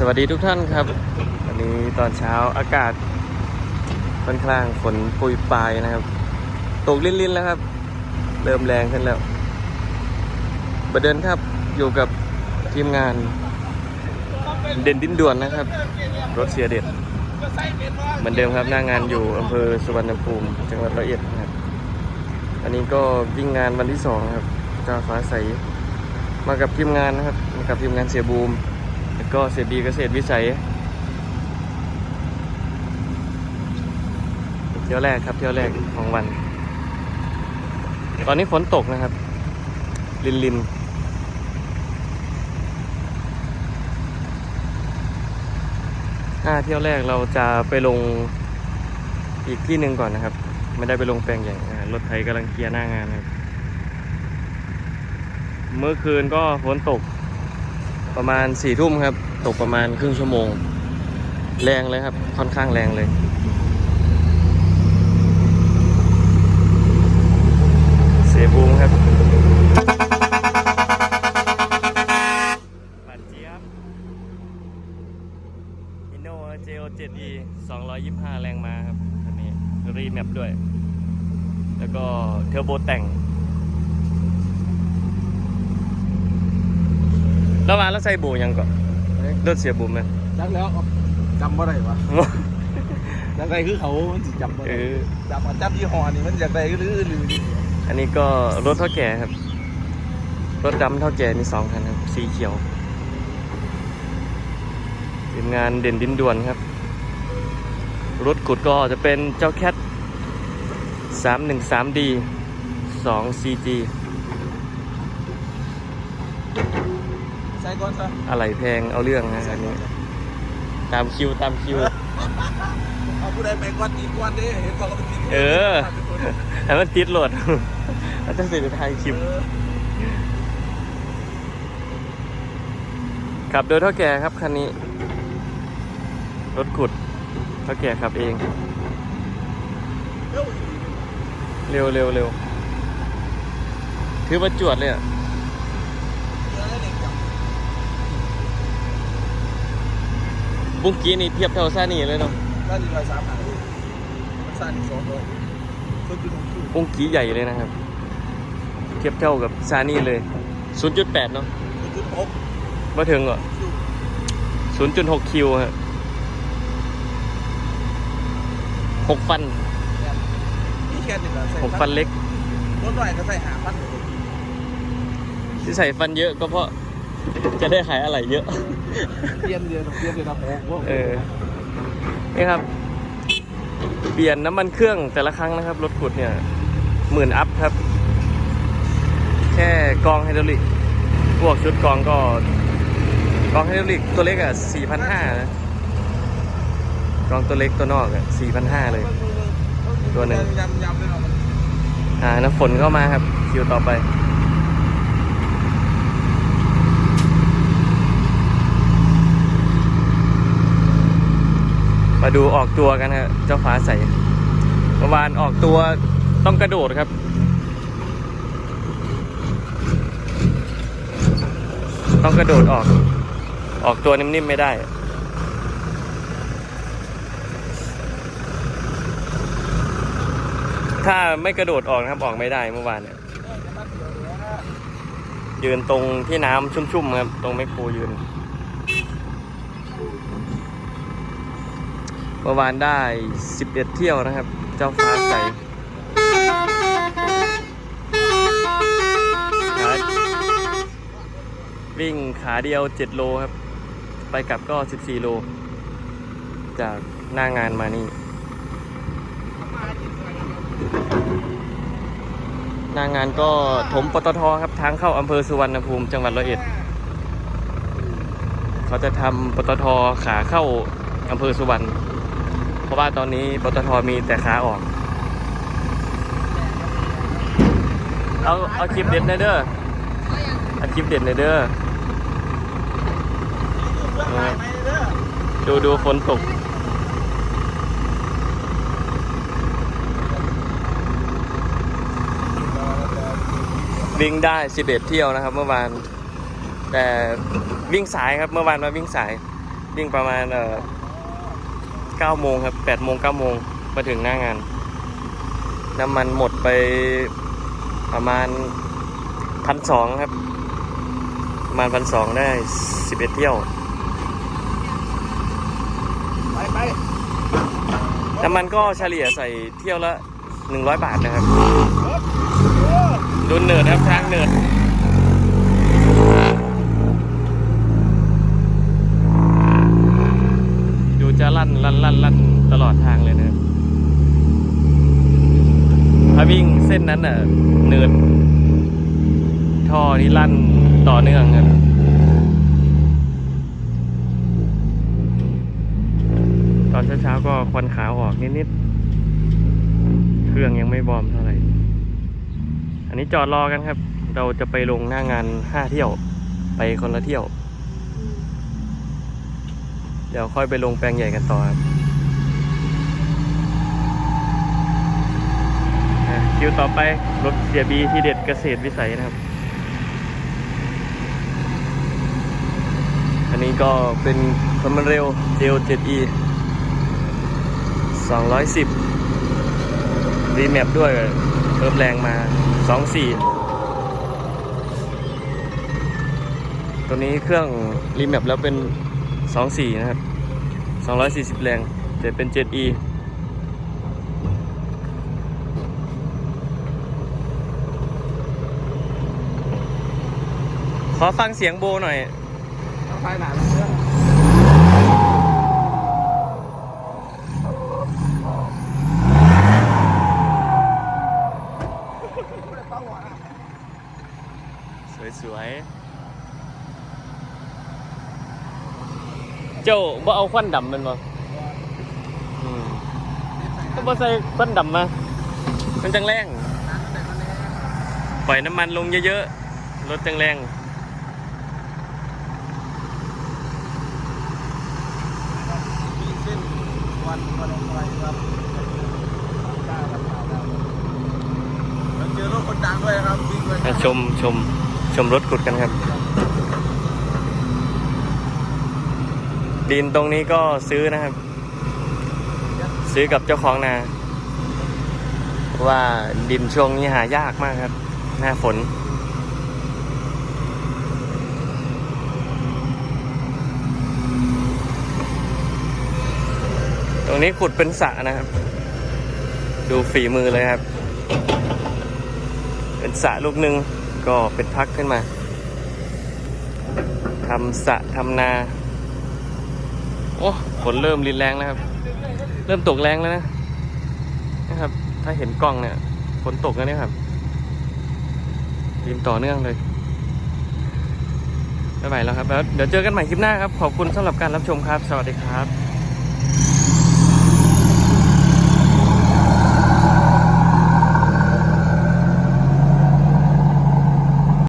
สวัสดีทุกท่านครับวันนี้ตอนเช้าอากาศค่อนข้างฝนปุยปลายนะครับ ตกลิ่นๆแล้วครับ เริ่มแรงขึ้นแล้วประเดินครับอยู่กับทีมงานเด่นดินด่วนนะครับ รถเสียเด็ด เหมือนเดิมครับหน้างานอยู่อำเภอสุวรรณภูมิจังหวัดร้อยเอ็ดนะครับ อันนี้ก็วิ่งงานวันที่สองครับจ้าฟ้าใสมากับทีมงานนะครับมากับทีมงานเสียบูม แล้วก็เสียบีเกษตรวิสัย เที่ยวแรกครับเที่ยวแรกของวัน ตอนนี้ฝนตกนะครับ ลินลินห้าเที่ยวแรกเราจะไปลงอีกที่หนึ่งก่อนนะครับ ไม่ได้ไปลงแปลงใหญ่รถไถกำลังเคลียร์หน้างานครับ เมื่อคืนก็ฝนตก ประมาณสี่ทุ่มครับ ตกประมาณครึ่งชั่วโมง แรงเลยครับ ค่อนข้างแรงเลยเสียบูมครับปัดเจี๊ยบอินโนเจโอ 7e 225 แรงมาครับคันนี้รีแมปด้วย แล้วก็เทอร์โบแต่ง แล้วมาแล้วใส่บูยังก่อนรถเสียบูมไหมจักแล้วจำบ่ได้วะจักได้คือเขามันสิจำบ่เอได้อจำว่าจำยี่ห้อนี่มันอยากได้หรือหรืออันนี้ก็รถเท่าแก่ครับ รถดำเท่าแก่มีสองคันครับสีเขียวทีมงานเด่นดินด่วนครับ รถขุดก็จะเป็นเจ้าแคท 313D 2 CG ใส่ก่อนซะอะไรแพงเอาเรื่องนะอันนี้ตามคิวตามคิว เอาผู้ใดไปก่อนอีกก่อนเด้เห็นบอกว่ามันติดเออแต่มันติดโหลดแล้วจะเสร็จทายคลิปขับโดยเท่าแก่ครับคันนี้ รถขุดเท่าแก่ขับเอง เร็วเร็วเร็วเร็วคือประจวดเลยอะ เจอแล้วเด็กจับ บุ้งกี้นี่เทียบเท่าซานี่เลยเนาะด้านนี้ร้อยสามหามันสั้นอีกสองร้อยเพิ่มจุดหกคิวบุ้งกี้ใหญ่เลยนะครับ เทียบเท่ากับซานี่เลย 0.8 เนาะจุดหกมาถึงเหรอคิว0.6 คิวฮะหกฟันนี่แค่นี้แหละใส่หกฟันเล็ก รถหน่อยก็ใส่หาพันที่ใส่ฟันเยอะก็เพราะ จะได้ขายอะไรเยอะเปลี่ยนเดียวเปลี่ยนเดียวนะโอ้เออนี่ครับ เปลี่ยนน้ำมันเครื่องแต่ละครั้งนะครับ รถขุดเนี่ยหมื่นอัพครับ แค่กองไฮดรอลิก พวกชุดกองก็ กองไฮดรอลิกตัวเล็กอะสี่พันห้านะกองตัวเล็กตัวนอกอะสี่พันห้าเลย ตัวหนึ่งอ่าน้ำฝนเข้ามาครับ คิวต่อไป มาดูออกตัวกันฮะเจ้าฟ้าใสเมื่อวานออกตัวต้องกระโดดครับ ต้องกระโดดออก ออกตัวนิ่มๆไม่ได้ถ้าไม่กระโดดออกนะครับออกไม่ได้เมื่อวานเนี่ยยืนตรงที่น้ำชุ่มๆครับตรงแมคโครยืน มื่อวานได้ 11 เที่ยวนะครับ เจ้าฟ้าใสวิ่งขาเดียว 7 โลครับ ไปกลับก็ 14 โล จากหน้างานมานี่ หน้างานก็ถมปตทครับ ทางเข้าอำเภอสุวรรณภูมิจังหวัดร้อยเอ็ด เขาจะทำปตทขาเข้าอำเภอสุวรรณ เพราะว่าตอนนี้ปตทมีแต่ขาออก เอาเอาคลิปเด็ดในอยเด้อเอาคลิปเด็ดในอยเด้อ ดูดูฝนตกวิ่งได้11เที่ยวนะครับ เมื่อวาน แต่วิ่งสายครับเมื่อวานมาวิ่งสาย วิ่งประมาณเอ่อ เก้าโมงครับแปดโมงเก้าโมงมาถึงหน้างาน น้ำมันหมดไปประมาณพันสองครับ ประมาณพันสองได้สิบเอ็ดเที่ยว ไปไปน้ำมันก็เฉลี่ยใส่เที่ยวละหนึ่งร้อยบาทนะครับ ดูเนิร์ดครับทางเนิร์ด จะลั่นลั่นลั่นลั่นตลอดทางเลยนะถ้าวิ่งเส้นนั้นอะเนิร์ดท่อนี่ลั่นต่อเนื่องครับตอนเช้าๆก็ควันขาวออกนิดๆ เครื่องยังไม่บอมเท่าไหร่ อันนี้จอดรอกันครับ เราจะไปลงหน้างานห้าเที่ยว ไปคนละเที่ยว เดี๋ยวค่อยไปลงแปลงใหญ่กันต่อครับคิวต่อไปรถเสียบีที่เด็ดเกษตรวิสัยนะครับ อันนี้ก็เป็นความเร็วเดล 7E 210 รีแมปด้วยเพิ่มแรงมา 24 ตัวนี้เครื่องรีแมปแล้วเป็น 24 นะครับ 240 แรง แต่เป็น 7E ขอฟังเสียงโบหน่อยไปหนาเรื่องสวยๆ เจ้าบ่เอาควันดำแมันบ่อืมก็บ่ใส่ควันดำมา มันจังแรงปล่อยน้ำมันลงเยอะๆรถจังแรงมีเส้นวันวันอะไรครับได้ครับได้แล้วเจอรถคนดังด้วยนะครับวิ่งด้วยอะชมชมชมรถขุดกันครับ ดินตรงนี้ก็ซื้อนะครับ ซื้อกับเจ้าของนา ว่าดินช่วงนี้หายากมากครับ หน้าฝน ตรงนี้ขุดเป็นสระนะครับ ดูฝีมือเลยครับ เป็นสระลูกหนึ่งก็เป็นพักขึ้นมาทำสระทำนา โอ้ฝนเริ่มรินแรงแล้วครับ เริ่มตกแรงแล้วนะนะครับ ถ้าเห็นกล้องเนี่ยฝนตกแล้วเนี่ยครับริมต่อเนื่องเลยไม่ไหวแล้วครับแล้วเดี๋ยวเจอกันใหม่คลิปหน้าครับ ขอบคุณสำหรับการรับชมครับ สวัสดีครับ